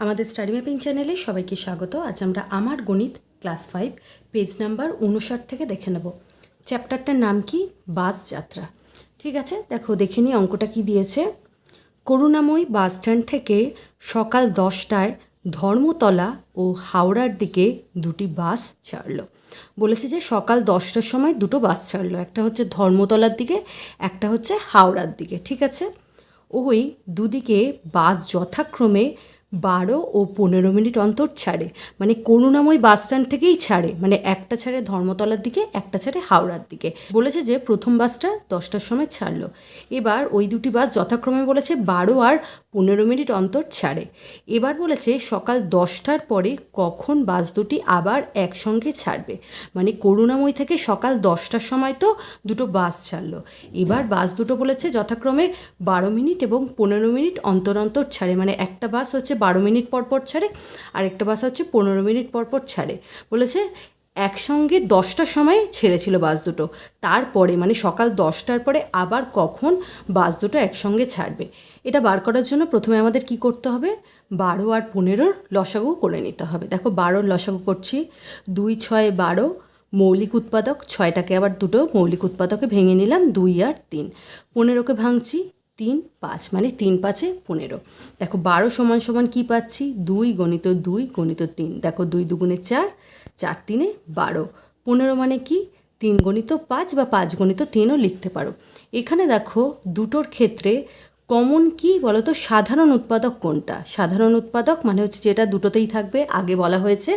আমাদের study mapping চ্যানেলে সবাইকে স্বাগত। আজ আমরা আমার গণিত ক্লাস ফাইভ, পেজ নাম্বার উনষাট থেকে দেখে নেব। চ্যাপ্টারটার নাম কি? বাস যাত্রা। ঠিক আছে? দেখো, দেখে নিই অঙ্কটা কি দিয়েছে। করুণাময়ী বাস স্ট্যান্ড থেকে সকাল দশটায় ধর্মতলা ও হাওড়ার দিকে দুটি বাস ছাড়লো। বলেছে যে সকাল দশটার সময় দুটো বাস ছাড়লো। একটা হচ্ছে ধর্মতলার দিকে, একটা হচ্ছে হাওড়ার দিকে। ঠিক আছে? ওই দুদিকে বাস যথাক্রমে বারো ও পনেরো মিনিট অন্তর ছাড়ে। মানে করুণাময় বাস স্ট্যান্ড থেকেই ছাড়ে। মানে একটা ছাড়ে ধর্মতলার দিকে, একটা ছাড়ে হাওড়ার দিকে। বলেছে যে প্রথম বাসটা দশটার সময় ছাড়লো। এবার ওই দুটি বাস যথাক্রমে বলেছে বারো আর পনেরো মিনিট অন্তর ছাড়ে। এবার বলেছে সকাল দশটার পরে কখন বাস দুটি আবার একসঙ্গে ছাড়বে। মানে করুণাময় থেকে সকাল দশটার সময় তো দুটো বাস ছাড়লো। এবার বাস দুটো বলেছে যথাক্রমে বারো মিনিট এবং পনেরো মিনিট অন্তর অন্তর ছাড়ে। মানে একটা বাস হচ্ছে বারো মিনিট পর পর ছাড়ে আর একটা বাস হচ্ছে পনেরো মিনিট পর পর ছাড়ে। বলেছে, একসঙ্গে দশটার সময় ছেড়েছিল বাস দুটো। তারপরে মানে সকাল দশটার পরে আবার কখন বাস দুটো একসঙ্গে ছাড়বে। এটা বার করার জন্য প্রথমে আমাদের কি করতে হবে? বারো আর পনেরোর লসাগু করে নিতে হবে। দেখো, বারোর লসাগু করছি। দুই, ছয়, বারো, মৌলিক উৎপাদক, ছয়টাকে আবার দুটো মৌলিক উৎপাদকে ভেঙে নিলাম, দুই আর তিন। পনেরোকে ভাঙছি তিন পাঁচ মানে তিন পাঁচে পনেরো। দেখো বারো সমান সমান কী পাচ্ছি? দুই গণিত দুই, গণিত তিন। দেখো দুই দুগুণে চার চার তিনে বারো। পনেরো মানে কি? তিন গণিত পাঁচ বা পাঁচ গণিত তিনও লিখতে পারো। এখানে দেখো দুটোর ক্ষেত্রে কমন কি বলো তো সাধারণ উৎপাদক কোনটা? সাধারণ উৎপাদক মানে হচ্ছে যেটা দুটোতেই থাকবে। আগে বলা হয়েছে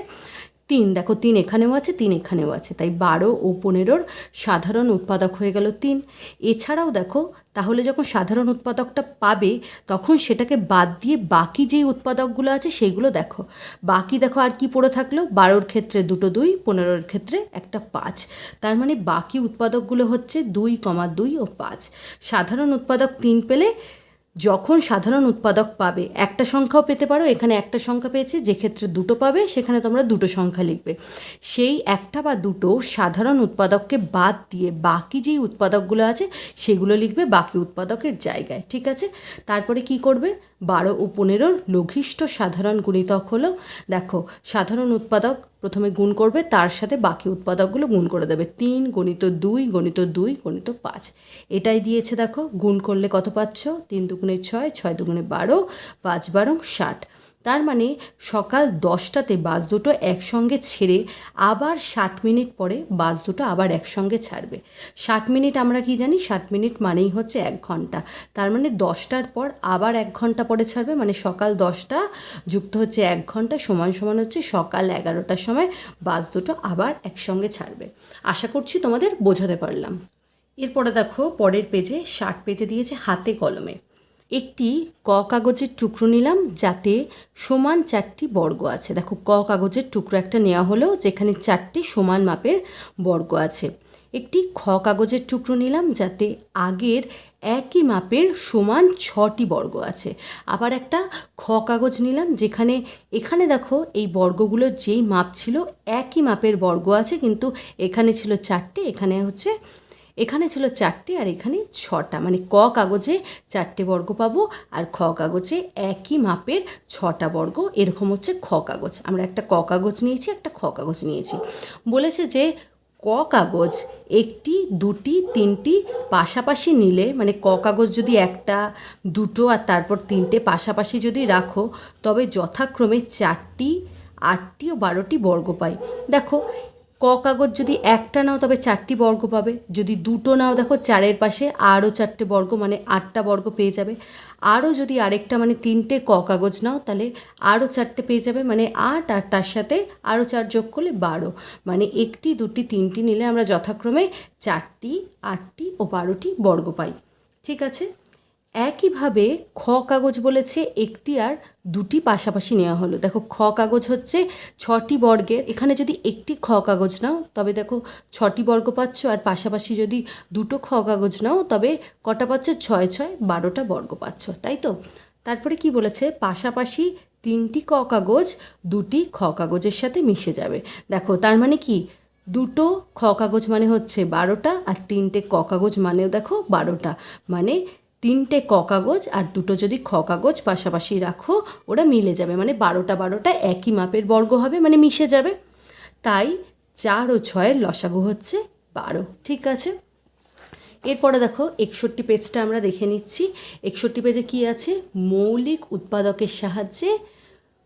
তিন, দেখো তিন এখানেও আছে, তিন এখানেও আছে। তাই বারো ও পনেরোর সাধারণ উৎপাদক হয়ে গেল তিন। এছাড়াও দেখো, তাহলে যখন সাধারণ উৎপাদকটা পাবে, তখন সেটাকে বাদ দিয়ে বাকি যেই উৎপাদকগুলো আছে সেগুলো দেখো। বাকি দেখো আর কি পড়ে থাকল? বারোর ক্ষেত্রে দুটো দুই, পনেরোর ক্ষেত্রে একটা পাঁচ। তার মানে বাকি উৎপাদকগুলো হচ্ছে দুই কমা দুই ও পাঁচ। সাধারণ উৎপাদক তিন পেলে যখন সাধারণ উৎপাদক পাবে, একটা সংখ্যাও পেতে পারো, এখানে একটা সংখ্যা পেয়েছে, যে ক্ষেত্রে দুটো পাবে, সেখানে তোমরা দুটো সংখ্যা লিখবে। সেই একটা বা দুটো সাধারণ উৎপাদককে বাদ দিয়ে বাকি যেই উৎপাদকগুলো আছে, সেগুলো লিখবে বাকি উৎপাদকের জায়গায়, ঠিক আছে? তারপরে কি করবে? বারো ও পনেরোর লঘিষ্ঠ সাধারণ গুণিতক হলো, দেখো, সাধারণ উৎপাদক প্রথমে গুণ করবে, তার সাথে বাকি উৎপাদকগুলো গুণ করে দেবে। তিন গণিত দুই গণিত দুই গণিত পাঁচ। এটাই দিয়েছে দেখো, গুণ করলে কত পাচ্ছ? তিন দুগুণে ছয় ছয় দুগুণে বারো, পাঁচ বারো ষাট। তার মানে সকাল দশটাতে বাস দুটো একসঙ্গে ছেড়ে আবার ষাট মিনিট পরে বাস দুটো আবার একসঙ্গে ছাড়বে। ষাট মিনিট আমরা কি জানি? ষাট মিনিট মানেই হচ্ছে এক ঘণ্টা। তার মানে দশটার পর আবার এক ঘণ্টা পরে ছাড়বে মানে সকাল দশটা যুক্ত হচ্ছে এক ঘণ্টা সমান সমান হচ্ছে সকাল এগারোটার সময় বাস দুটো আবার একসঙ্গে ছাড়বে। আশা করছি তোমাদের বোঝাতে পারলাম। এরপরে দেখো পরের পেজে ষাট পেজে দিয়েছে হাতে কলমে। একটি ক কাগজের টুকরো নিলাম যাতে সমান চারটি বর্গ আছে। দেখো, ক কাগজের টুকরো একটা নেওয়া হলো যেখানে চারটি সমান মাপের বর্গ আছে। একটি খ কাগজের টুকরো নিলাম যাতে আগের একই মাপের সমান ছটি বর্গ আছে। আবার একটা খ কাগজ নিলাম যেখানে, এখানে দেখো, এই বর্গগুলোর যেই মাপ ছিল একই মাপের বর্গ আছে, কিন্তু এখানে ছিল চারটে, এখানে হচ্ছে এখানে ছিল চারটে আর এখানে ছটা। মানে ক কাগজে চারটে বর্গ পাবো আর খ কাগজে একই মাপের ছটা বর্গ। এরকম হচ্ছে খ কাগজ। আমরা একটা ক কাগজ নিয়েছি, একটা খ কাগজ নিয়েছি। বলেছে যে ক কাগজ একটি, দুটি, তিনটি পাশাপাশি নিলে মানে ক কাগজ যদি একটা, দুটো আর তারপর তিনটে পাশাপাশি যদি রাখো, তবে যথাক্রমে চারটি, আটটি ও বারোটি বর্গ পাই। দেখো ক কাগজ যদি একটা নাও, তবে চারটি বর্গ পাবে। যদি দুটো নাও, দেখো চারের পাশে আরও চারটে বর্গ মানে আটটা বর্গ পেয়ে যাবে। আরও যদি আরেকটা মানে তিনটে ক কাগজ নাও, তাহলে আরও চারটে পেয়ে যাবে মানে আট আর তার সাথে আরও চার যোগ করলে বারো। মানে একটি, দুটি, তিনটি নিলে আমরা যথাক্রমে চারটি, আটটি ও বারোটি বর্গ পাই। ঠিক আছে? একইভাবে খ কাগজ বলেছে একটি আর দুটি পাশাপাশি নেওয়া হলো। দেখো, খ কাগজ হচ্ছে ছটি বর্গের, এখানে যদি একটি খ কাগজ নাও, তবে দেখো ছটি বর্গ পাচ্ছ আর পাশাপাশি যদি দুটো খ কাগজ নাও, তবে কটা পাচ্ছ? ছয় ছয়, বারোটা বর্গ পাচ্ছ, তাই তো? তারপরে কি বলেছে? পাশাপাশি তিনটি ক কাগজ, দুটি খ কাগজের সাথে মিশে যাবে। দেখো, তার মানে কি? দুটো খ কাগজ মানে হচ্ছে বারোটা আর তিনটে ক কাগজ মানেও দেখো বারোটা। মানে তিনটে ক কাগজ আর দুটো যদি খ কাগজ পাশাপাশি রাখো, ওরা মিলে যাবে। মানে বারোটা বারোটা একই মাপের বর্গ হবে মানে মিশে যাবে। তাই চার ও ছয়ের লসাগু হচ্ছে বারো। ঠিক আছে? এরপরে দেখো, একষট্টি পেজটা আমরা দেখে নিচ্ছি। একষট্টি পেজে কি আছে? মৌলিক উৎপাদকের সাহায্যে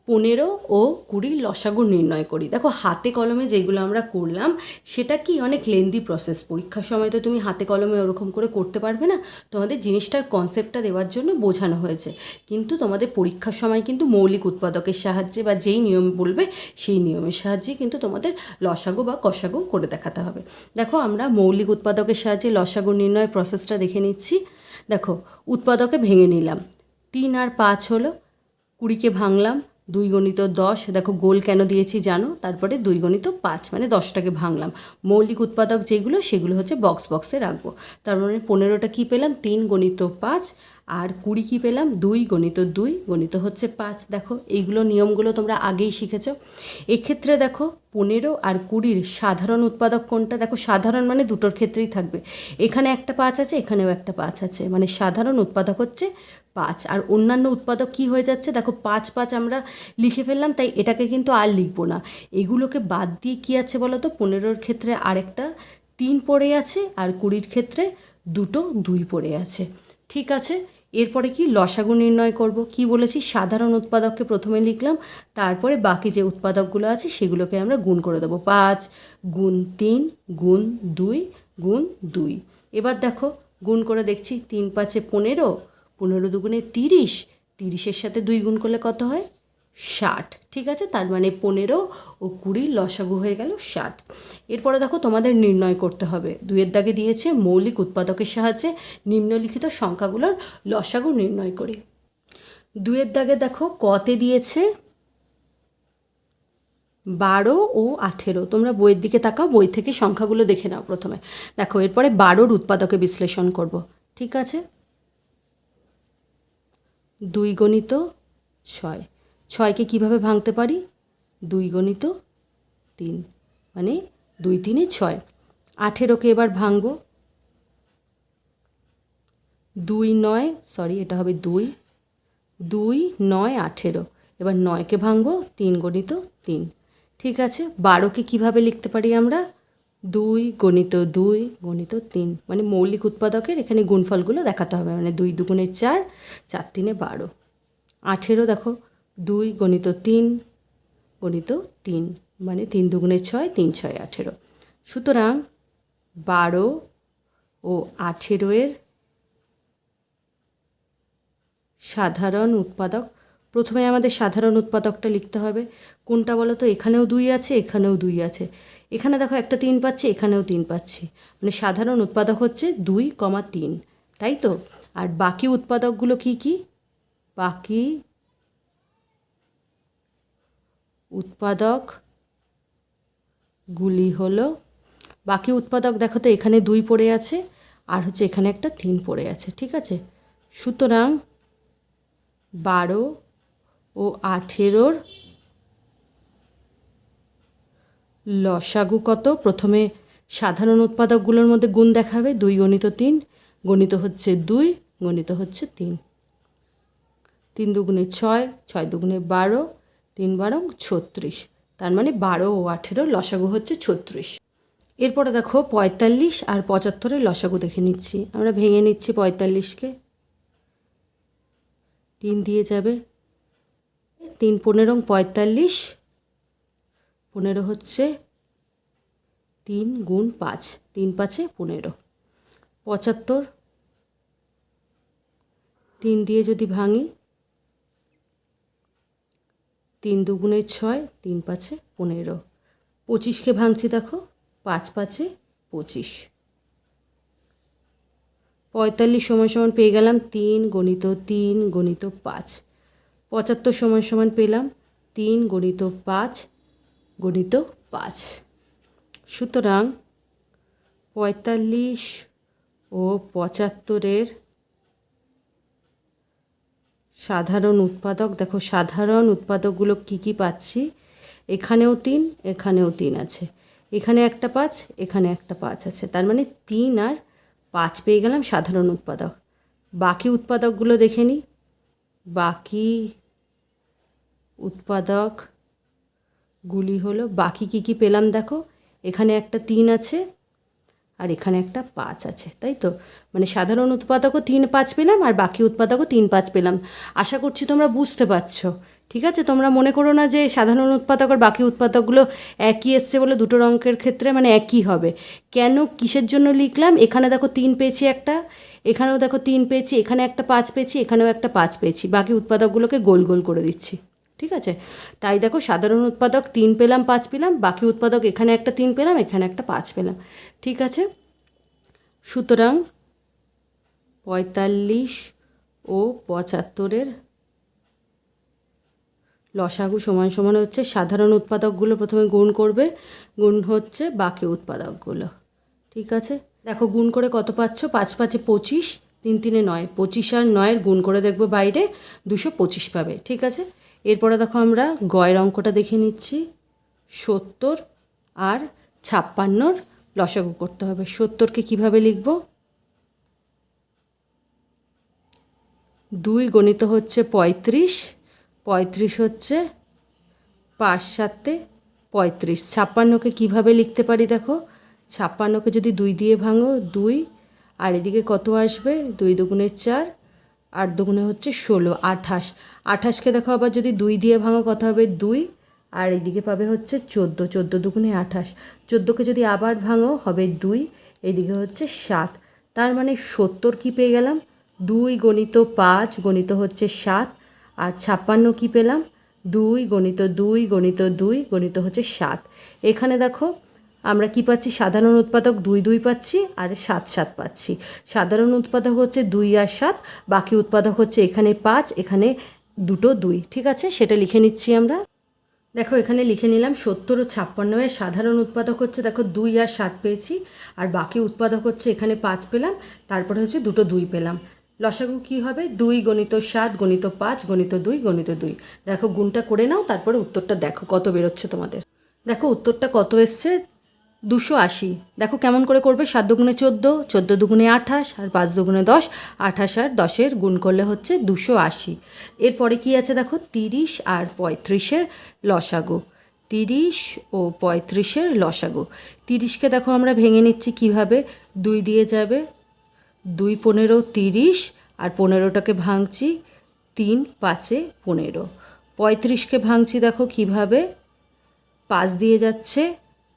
পনেরো ও কুড়ি লসাগু নির্ণয় করি। দেখো, হাতে কলমে যেগুলো আমরা করলাম, সেটা কি অনেক লেন্দি প্রসেস পরীক্ষার সময় তো তুমি হাতে কলমে ওরকম করে করতে পারবে না? তোমাদের জিনিসটার কনসেপ্টটা দেওয়ার জন্য বোঝানো হয়েছে। কিন্তু তোমাদের পরীক্ষার সময় কিন্তু মৌলিক উৎপাদকের সাহায্যে বা যেই নিয়ম বলবে, সেই নিয়মের সাহায্যে কিন্তু তোমাদের লসাগু বা কষাগু করে দেখাতে হবে। দেখো, আমরা মৌলিক উৎপাদকের সাহায্যে লসাগু নির্ণয়ের প্রসেসটা দেখে নিচ্ছি। দেখো, উৎপাদকে ভেঙে নিলাম। তিন আর পাঁচ হলো, কুড়িকে ভাঙলাম দুই গণিত দশ, দেখো গোল কেন দিয়েছি জানো? তারপরে দুই গণিত পাঁচ মানে দশটাকে ভাঙলাম। মৌলিক উৎপাদক যেগুলো, সেগুলো হচ্ছে বক্স বক্সে রাখব। তার মানে পনেরোটা কী পেলাম? তিন গণিত পাঁচ, আর কুড়ি কী পেলাম? দুই গণিত দুই, গণিত হচ্ছে পাঁচ। দেখো, এইগুলো নিয়মগুলো তোমরা আগেই শিখেছো। এক্ষেত্রে দেখো, পনেরো আর কুড়ির সাধারণ উৎপাদক কোনটা? দেখো, সাধারণ মানে দুটোর ক্ষেত্রেই থাকবে। এখানে একটা পাঁচ আছে, এখানেও একটা পাঁচ আছে। মানে সাধারণ উৎপাদক হচ্ছে পাঁচ। আর অন্যান্য উৎপাদক কি হয়ে যাচ্ছে? দেখো, পাঁচ পাঁচ আমরা লিখে ফেললাম, তাই এটাকে কিন্তু আর লিখব না। এগুলোকে বাদ দিয়ে কি আছে বলো তো? পনেরোর ক্ষেত্রে আরেকটা, তিন পড়ে আছে, আর কুড়ির ক্ষেত্রে দুটো, দুই পড়ে আছে। ঠিক আছে? এরপরে কি? লসাগু নির্ণয় করব। কি বলেছি? সাধারণ উৎপাদককে প্রথমে লিখলাম, তারপরে বাকি যে উৎপাদকগুলো আছে, সেগুলোকে আমরা গুণ করে দেবো। পাঁচ গুণ তিন গুণ দুই গুণ দুই। এবার দেখো, গুণ করে দেখছি, তিন পাঁচে পনেরো পনেরো দুগুণে তিরিশ, তিরিশের সাথে দুই গুণ করলে কত হয়? ষাট। ঠিক আছে? তার মানে পনেরো ও কুড়ির লসাগু হয়ে গেল ষাট। এরপরে দেখো তোমাদের নির্ণয় করতে হবে। দুয়ের দাগে দিয়েছে মৌলিক উৎপাদকের সাহায্যে নিম্নলিখিত সংখ্যাগুলোর লসাগু নির্ণয় করি। দুয়ের দাগে দেখো কতে দিয়েছে বারো ও আঠেরো। তোমরা বইয়ের দিকে তাকাও, বই থেকে সংখ্যাগুলো দেখে নাও প্রথমে। দেখো, এরপরে বারোর উৎপাদকে বিশ্লেষণ করব। ঠিক আছে? দুই গণিত ছয়। ছয়কে কীভাবে ভাঙতে পারি? দুই গণিত তিন। মানে দুই তিনে ছয়। আঠেরোকে এবার ভাঙব। দুই নয় সরি এটা হবে দুই। দুই নয়, আঠেরো। এবার নয়কে ভাঙবো তিন গণিত তিন। ঠিক আছে? বারোকে কীভাবে লিখতে পারি আমরা? দুই গণিত দুই, গণিত তিন। মানে মৌলিক উৎপাদকের এখানে গুণফলগুলো দেখাতে হবে। মানে দুই দুগুণে চার চার তিনে বারো। আঠেরো দেখো, দুই গণিত তিন গণিত তিন। মানে তিন দুগুণে ছয়, তিন ছয় আঠেরো। সুতরাং বারো ও আঠেরোয়ের সাধারণ উৎপাদক প্রথমে আমাদের সাধারণ উৎপাদকটা লিখতে হবে। কোনটা বলো তো এখানেও দুই আছে, এখানেও দুই আছে। এখানে দেখো একটা তিন পাচ্ছি, এখানেও তিন পাচ্ছি। মানে সাধারণ উৎপাদক হচ্ছে দুই কমা তিন, তাই তো? আর বাকি উৎপাদকগুলো কি কি? বাকি উৎপাদকগুলি হলো, বাকি উৎপাদক দেখো তো এখানে দুই পড়ে আছে, আর হচ্ছে এখানে একটা তিন পড়ে আছে, ঠিক আছে? সুতরাং বারো ও আঠেরোর লসাগু কত? প্রথমে সাধারণ উৎপাদকগুলোর মধ্যে গুণ দেখাবে দুই গণিত তিন, গণিত হচ্ছে দুই, গণিত হচ্ছে তিন। তিন দুগুণে ছয় ছয় দুগুণে বারো, তিন বারো ছত্রিশ। তার মানে বারো ও আঠেরো লসাগু হচ্ছে ছত্রিশ। এরপরে দেখো পঁয়তাল্লিশ আর পঁচাত্তরের লসাগু দেখে নিচ্ছি। আমরা ভেঙে নিচ্ছি পঁয়তাল্লিশকে। তিন দিয়ে যাবে। তিন পনেরো পঁয়তাল্লিশ। পনেরো হচ্ছে তিন গুণ পাঁচ, তিন পাঁচে পনেরো। পঁচাত্তর। তিন দিয়ে যদি ভাঙি, তিন দুগুণে ছয়, তিন পাঁচে পনেরো। পঁচিশকে ভাঙছি দেখো, পাঁচ পাঁচে পঁচিশ। পঁয়তাল্লিশ সময় সমান পেয়ে গেলাম তিন, গণিত তিন, গণিত পাঁচ। পঁচাত্তর সময় সমান পেলাম তিন গণিত পাঁচ গণিত পাঁচ। সুতরাং পঁয়তাল্লিশ ও পঁচাত্তরের সাধারণ উৎপাদক, দেখো সাধারণ উৎপাদকগুলো কি কি পাচ্ছি? এখানেও তিন এখানেও তিন আছে। এখানে একটা পাঁচ, এখানে একটা পাঁচ আছে। তার মানে তিন আর পাঁচ পেয়ে গেলাম সাধারণ উৎপাদক। বাকি উৎপাদকগুলো দেখে নিই। বাকি উৎপাদকগুলি হলো, বাকি কি কি পেলাম দেখো? এখানে একটা তিন আছে আর এখানে একটা পাঁচ আছে, তাই তো? মানে সাধারণ উৎপাদকও তিন পাঁচ পেলাম আর বাকি উৎপাদকও তিন পাঁচ পেলাম। আশা করছি তোমরা বুঝতে পারছ। ঠিক আছে? তোমরা মনে করো না যে সাধারণ উৎপাদক আর বাকি উৎপাদকগুলো একই এসছে বলে দুটো অঙ্কের ক্ষেত্রে মানে একই হবে। কেন? কিসের জন্য লিখলাম? এখানে দেখো তিন পেয়েছি একটা, এখানেও দেখো তিন পেয়েছি, এখানে একটা পাঁচ পেয়েছি, এখানেও একটা পাঁচ পেয়েছি। বাকি উৎপাদকগুলোকে গোল গোল করে দিচ্ছি। ঠিক আছে? তাই দেখো সাধারণ উৎপাদক তিন পেলাম, পাঁচ পেলাম, বাকি উৎপাদক এখানে একটা তিন পেলাম, এখানে একটা পাঁচ পেলাম। ঠিক আছে? সুতরাং পঁয়তাল্লিশ ও পঁচাত্তরের লসাগু সমান সমান হচ্ছে সাধারণ উৎপাদকগুলো প্রথমে গুণ করবে, গুণ হচ্ছে বাকি উৎপাদকগুলো। ঠিক আছে? দেখো, গুণ করে কত পাচ্ছ? পাঁচ পাঁচে পঁচিশ, তিন তিনে নয়। পঁচিশ আর নয়ের গুণ করে দেখব বাইরে, দুশো পঁচিশ পাবে। ঠিক আছে? এরপরে দেখো আমরা গয়ের অঙ্কটা দেখে নিচ্ছি। সত্তর আর ছাপ্পান্নর লসাগু করতে হবে। সত্তরকে কীভাবে লিখব? দুই গণিত হচ্ছে পঁয়ত্রিশ পঁয়ত্রিশ হচ্ছে, পাঁচ সাতে পঁয়ত্রিশ। ছাপ্পান্নকে কীভাবে লিখতে পারি দেখো? ছাপ্পান্নকে যদি দুই দিয়ে ভাঙো, দুই, আর এদিকে কত আসবে? দুই দুগুণে চার, আট দুগুণে হচ্ছে ষোলো, আঠাশ। আঠাশকে দেখো আবার যদি দুই দিয়ে ভাঙো, কত হবে? দুই, আর এদিকে পাবে হচ্ছে চোদ্দ চোদ্দ দুগুণে আঠাশ। চোদ্দোকে যদি আবার ভাঙো, হবে দুই, এদিকে হচ্ছে সাত। তার মানে সত্তর কী পেয়ে গেলাম? দুই গণিত পাঁচ, গণিত হচ্ছে সাত আর ছাপ্পান্ন কী পেলাম? দুই গণিত দুই গণিত দুই, গণিত হচ্ছে সাত। এখানে দেখো, আমরা কি পাচ্ছি? সাধারণ উৎপাদক দুই দুই পাচ্ছি, আর সাত সাত পাচ্ছি। সাধারণ উৎপাদক হচ্ছে দুই আর সাত, বাকি উৎপাদক হচ্ছে এখানে পাঁচ, এখানে দুটো দুই। ঠিক আছে? সেটা লিখে নিচ্ছি আমরা। দেখো, এখানে লিখে নিলাম সত্তর ও ছাপ্পান্নের সাধারণ উৎপাদক হচ্ছে দেখো দুই আর সাত পেয়েছি, আর বাকি উৎপাদক হচ্ছে এখানে পাঁচ পেলাম, তারপরে হচ্ছে দুটো দুই পেলাম। লসাগু কী হবে? দুই গণিত সাত, গণিত পাঁচ, গণিত দুই গণিত দুই। দেখো, গুণটা করে নাও, তারপরে উত্তরটা দেখো, কত বেরোচ্ছে তোমাদের। দেখো, উত্তরটা কত এসছে? দুশো আশি। দেখো, কেমন করে করবে? সাত দুগুণে চোদ্দ চোদ্দ দুগুণে আঠাশ, আর পাঁচ দুগুণে দশ, আঠাশ আর দশের গুণ করলে হচ্ছে দুশো আশি। এরপরে কি আছে দেখো? তিরিশ আর পঁয়ত্রিশের লসাগু। তিরিশ ও পঁয়ত্রিশের লসাগু। তিরিশকে দেখো, আমরা ভেঙে নিচ্ছি কীভাবে? দুই দিয়ে যাবে। দুই পনেরো তিরিশ আর পনেরোটাকে ভাঙছি, তিন পাঁচে পনেরো। পঁয়ত্রিশকে ভাঙছি দেখো কীভাবে? পাঁচ দিয়ে যাচ্ছে,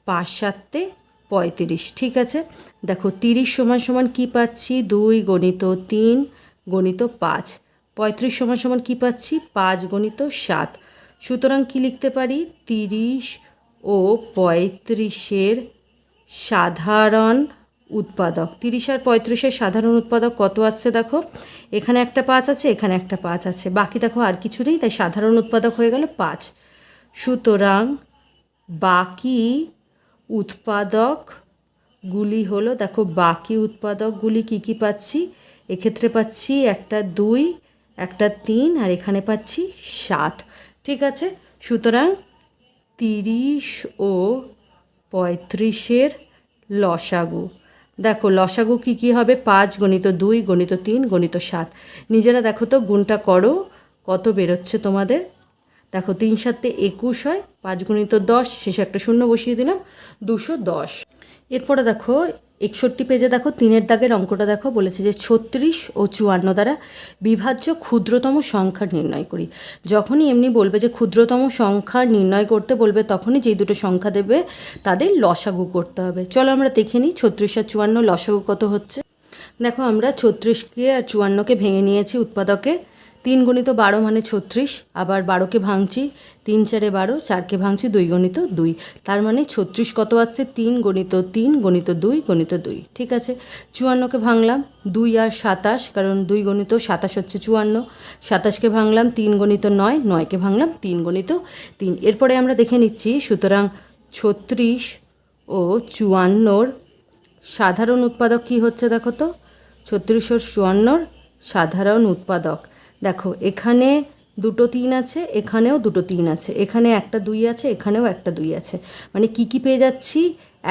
পাঁচ সাততে পঁয়ত্রিশ, ঠিক আছে? দেখো তিরিশ সমান সমান কী পাচ্ছি? দুই গণিত তিন, গণিত পাঁচ। পঁয়ত্রিশ সমান সমান কী পাচ্ছি? পাঁচ গণিত সাত। সুতরাং কি লিখতে পারি? তিরিশ ও পঁয়ত্রিশের সাধারণ উৎপাদক। তিরিশ আর পঁয়ত্রিশের সাধারণ উৎপাদক কত আসছে দেখো? এখানে একটা পাঁচ আছে, এখানে একটা পাঁচ আছে। বাকি দেখো আর কিছু নেই, তাই সাধারণ উৎপাদক হয়ে গেল পাঁচ। সুতরাং বাকি উৎপাদকগুলি হলো, দেখো বাকি উৎপাদকগুলি কী কী পাচ্ছি? এক্ষেত্রে পাচ্ছি একটা দুই, একটা তিন, আর এখানে পাচ্ছি সাত। ঠিক আছে? সুতরাং তিরিশ ও পঁয়ত্রিশের লসাগু। দেখো, লসাগু কি কি হবে? পাঁচ গণিত দুই, গণিত তিন, গণিত সাত। নিজেরা দেখো তো, গুণটা করো, কত বেরোচ্ছে তোমাদের? দেখো, তিন সাতে একুশ হয়, পাঁচ গণিত দশ, শেষে একটা শূন্য বসিয়ে দিলাম, দুশো দশ। এরপরে দেখো একষট্টি পেজে দেখো, তিনের দাগের অঙ্কটা দেখো, বলেছে যে ছত্রিশ ও চুয়ান্ন দ্বারা বিভাজ্য ক্ষুদ্রতম সংখ্যা নির্ণয় করি। যখনই এমনি বলবে যে ক্ষুদ্রতম সংখ্যা নির্ণয় করতে বলবে, তখনই যেই দুটো সংখ্যা দেবে, তাদের লসাগু করতে হবে। চলো আমরা দেখে নিই, ছত্রিশ আর চুয়ান্ন লসাগু কত হচ্ছে? দেখো আমরা ছত্রিশকে আর চুয়ান্নকে ভেঙে নিয়েছি উৎপাদকে। তিন গণিত বারো মানে ছত্রিশ, আবার বারোকে ভাঙছি, তিন চারে বারো, চারকে ভাঙছি দুই গণিত দুই। তার মানে ছত্রিশ কত আসছে? তিন গণিত তিন, গণিত দুই গণিত দুই। ঠিক আছে? চুয়ান্নকে ভাঙলাম, দুই আর সাতাশ, কারণ দুই গণিত সাতাশ হচ্ছে চুয়ান্ন। সাতাশকে ভাঙলাম, তিন গণিত নয়, নয়কে ভাঙলাম, তিন গণিত তিন। এরপরে আমরা দেখে নিচ্ছি, সুতরাং ছত্রিশ ও চুয়ান্নর সাধারণ উৎপাদক কি হচ্ছে দেখো তো? ছত্রিশ ও চুয়ান্নর সাধারণ উৎপাদক। দেখো, এখানে দুটো তিন আছে, এখানেও দুটো তিন আছে। এখানে একটা দুই আছে, এখানেও একটা দুই আছে। মানে কি কি পেয়ে যাচ্ছি?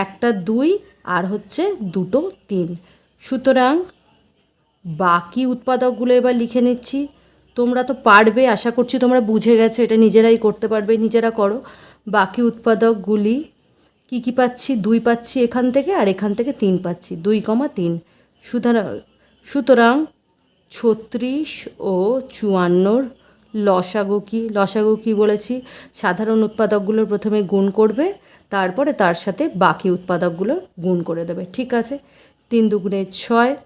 একটা দুই আর হচ্ছে দুটো তিন। সুতরাং বাকি উৎপাদকগুলো এবার লিখে নিচ্ছি। তোমরা তো পারবে, আশা করছি তোমরা বুঝে গেছো, এটা নিজেরাই করতে পারবে, নিজেরা করো। বাকি উৎপাদকগুলি কি কি পাচ্ছি? দুই পাচ্ছি এখান থেকে আর এখান থেকে তিন পাচ্ছি। দুই কমা তিন। সুতরাং সুতরাং ছত্রিশ ও চুয়ান্নর লসাগু কি? লসাগু কি বলেছি? সাধারণ উৎপাদকগুলোর প্রথমে গুণ করবে, তারপরে তার সাথে বাকি উৎপাদকগুলো গুণ করে দেবে। ঠিক আছে? তিন দুগুণে ছয়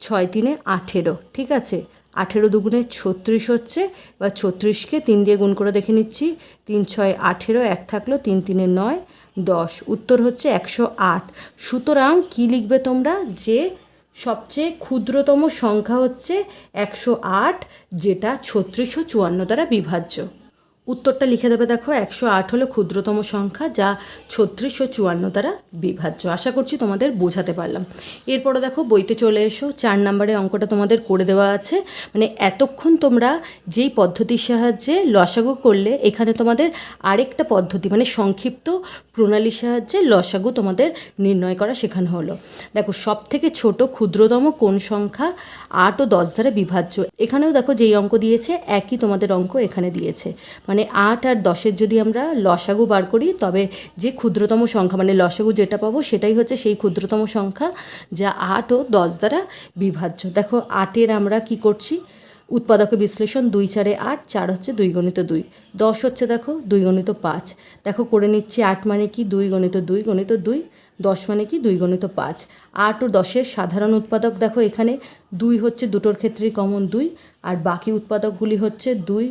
ছয় তিনে আঠেরো। ঠিক আছে? আঠেরো দুগুণে ছত্রিশ হচ্ছে, এবার ছত্রিশকে তিন দিয়ে গুণ করে দেখে নিচ্ছি। তিন, ছয়, আঠেরো, এক থাকল তিন, তিনে নয়, দশ। উত্তর হচ্ছে একশো আট। সুতরাং কী লিখবে তোমরা? যে সবচেয়ে ক্ষুদ্রতম সংখ্যা হচ্ছে একশো আট যেটা ছত্রিশশো চুয়ান্ন দ্বারা বিভাজ্য। উত্তরটা লিখে দেবে দেখো, একশো আট হলো ক্ষুদ্রতম সংখ্যা, যা ছত্রিশশো চুয়ান্ন দ্বারা বিভাজ্য। আশা করছি তোমাদের বোঝাতে পারলাম। এরপরে দেখো, বইতে চলে এসো। চার নম্বরে অঙ্কটা তোমাদের করে দেওয়া আছে। মানে এতক্ষণ তোমরা যেই পদ্ধতির সাহায্যে লসাগু করলে, এখানে তোমাদের আরেকটা পদ্ধতি মানে সংক্ষিপ্ত প্রণালীর সাহায্যে লসাগু তোমাদের নির্ণয় করা শেখানো হলো। দেখো সব থেকে ছোট ক্ষুদ্রতম কোন সংখ্যা আট ও দশ দ্বারা বিভাজ্য। এখানেও দেখো যেই অঙ্ক দিয়েছে, একই তোমাদের অঙ্ক এখানে দিয়েছে। মানে আট আর দশের যদি আমরা লসাগু বার করি, তবে যে ক্ষুদ্রতম সংখ্যা মানে লসাগু যেটা পাবো সেটাই হচ্ছে সেই ক্ষুদ্রতম সংখ্যা যা আট ও দশ দ্বারা বিভাজ্য। দেখো, আটের আমরা কি করছি? উৎপাদকের বিশ্লেষণ দুই চারে আট, চার হচ্ছে দুই গণিত দুই। দশ হচ্ছে দেখো দুই গণিত পাঁচ। দেখো, করে নিচ্ছি আট মানে কি? দুই গণিত দুই গণিত দুই। দশ মানে কি? দুই গণিত পাঁচ। আট ও দশের সাধারণ উৎপাদক দেখো এখানে দুই হচ্ছে দুটোর ক্ষেত্রেই কমন দুই, আর বাকি উৎপাদকগুলি হচ্ছে দুই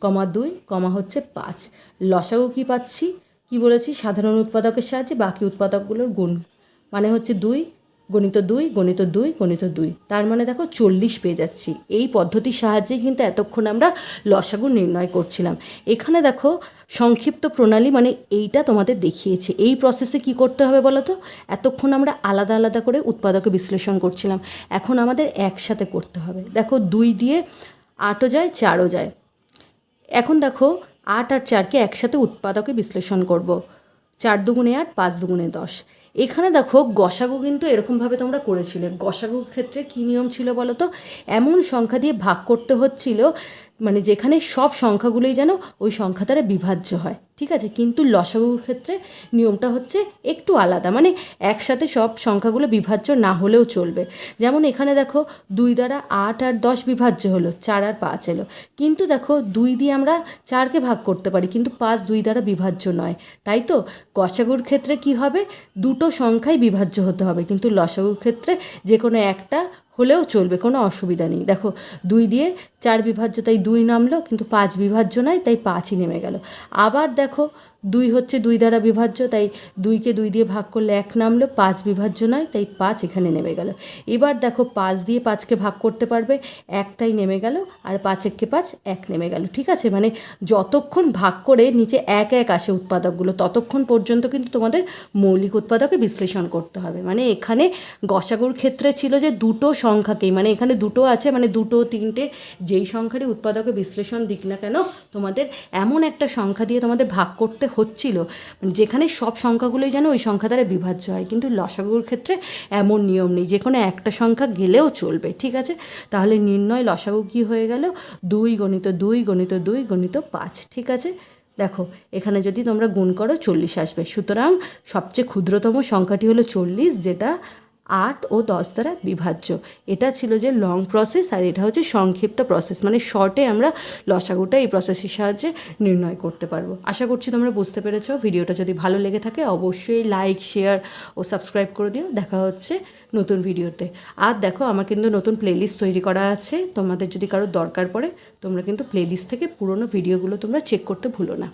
কমা দুই, কমা হচ্ছে পাঁচ। লসাগু কী পাচ্ছি? কি বলেছি? সাধারণ উৎপাদকের সাহায্যে বাকি উৎপাদকগুলোর গুণ। মানে হচ্ছে দুই, গণিত দুই গণিত দুই গণিত দুই। তার মানে দেখো চল্লিশ পেয়ে যাচ্ছি। এই পদ্ধতির সাহায্যে কিন্তু এতক্ষণ আমরা লসাগু নির্ণয় করছিলাম। এখানে দেখো সংক্ষিপ্ত প্রণালী মানে এইটা তোমাদের দেখিয়েছে। এই প্রসেসে কি করতে হবে বলো তো? এতক্ষণ আমরা আলাদা আলাদা করে উৎপাদকে বিশ্লেষণ করছিলাম। এখন আমাদের একসাথে করতে হবে। দেখো দুই দিয়ে আটও যায়, চারও যায়। এখন দেখো আট আর চারকে একসাথে উৎপাদকে বিশ্লেষণ করব। চার দুগুণে আট, পাঁচ দুগুণে দশ। এখানে দেখো গসাগু কিন্তু এরকমভাবে তোমরা করেছিলে। গসাগুর ক্ষেত্রে কী নিয়ম ছিল বলো তো? এমন সংখ্যা দিয়ে ভাগ করতে হচ্ছিল মানে যেখানে সব সংখ্যাগুলোই যেন ওই সংখ্যা দ্বারা বিভাজ্য হয়, ঠিক আছে? কিন্তু লসাগুর ক্ষেত্রে নিয়মটা হচ্ছে একটু আলাদা মানে একসাথে সব সংখ্যাগুলো বিভাজ্য না হলেও চলবে। যেমন এখানে দেখো দুই দ্বারা আট আর দশ বিভাজ্য হলো, চার আর পাঁচ এলো। কিন্তু দেখো দুই দিয়ে আমরা চারকে ভাগ করতে পারি, কিন্তু পাঁচ দুই দ্বারা বিভাজ্য নয়। তাই তো? গসাগুর ক্ষেত্রে কি হবে? দুটো সংখ্যাই বিভাজ্য হতে হবে, কিন্তু লসাগুর ক্ষেত্রে যে কোনো একটা হলেও চলবে, কোনো অসুবিধা নেই। দেখো, দুই দিয়ে চার বিভাজ্য, তাই দুই নামলো, কিন্তু পাঁচ বিভাজ্য নয় তাই পাঁচই নেমে গেল। আবার দেখো দুই হচ্ছে দুই দ্বারা বিভাজ্য, তাই দুইকে দুই দিয়ে ভাগ করলে এক নামলো, পাঁচ বিভাজ্য নয়, তাই পাঁচ এখানে নেমে গেল। এবার দেখো পাঁচ দিয়ে পাঁচকে ভাগ করতে পারবে একটাই নেমে গেল, আর পাঁচ এককে পাঁচ, এক নেমে গেল, ঠিক আছে? মানে যতক্ষণ ভাগ করে নিচে এক এক আসে উৎপাদকগুলো, ততক্ষণ পর্যন্ত কিন্তু তোমাদের মৌলিক উৎপাদকে বিশ্লেষণ করতে হবে। মানে এখানে গসাগুর ক্ষেত্রে ছিল যে দুটো সংখ্যাকেই মানে এখানে দুটো আছে মানে দুটো তিনটে যেই সংখ্যারই উৎপাদকে বিশ্লেষণ দিক না কেন, তোমাদের এমন একটা সংখ্যা দিয়ে তোমাদের ভাগ করতে হচ্ছিল মানে যেখানে সব সংখ্যাগুলোই যেন ওই সংখ্যা দ্বারা বিভাজ্য হয়। কিন্তু লসাগুর ক্ষেত্রে এমন নিয়ম নেই যে কোনো একটা সংখ্যা গেলেও চলবে, ঠিক আছে? তাহলে নির্ণয় লসাগু কী হয়ে গেল? দুই গণিত দুই গণিত দুই গণিত পাঁচ, ঠিক আছে? দেখো, এখানে যদি তোমরা গুণ করো চল্লিশ আসবে। সুতরাং সবচেয়ে ক্ষুদ্রতম সংখ্যাটি হলো চল্লিশ, যেটা আট ও দশ দ্বারা বিভাজ্য। এটা ছিল যে লং প্রসেস আর এটা হচ্ছে সংক্ষিপ্ত প্রসেস মানে শর্টে আমরা লসাগুটা এই প্রসেসের সাহায্যে নির্ণয় করতে পারব। আশা করছি তোমরা বুঝতে পেরেছ। ভিডিওটা যদি ভালো লেগে থাকে, অবশ্যই লাইক শেয়ার ও সাবস্ক্রাইব করে দিও। দেখা হচ্ছে নতুন ভিডিওতে। আর দেখো, আমার কিন্তু নতুন প্লেলিস্ট তৈরি করা আছে। তোমাদের যদি কারও দরকার পড়ে, তোমরা কিন্তু প্লেলিস্ট থেকে পুরোনো ভিডিওগুলো তোমরা চেক করতে ভুলো না।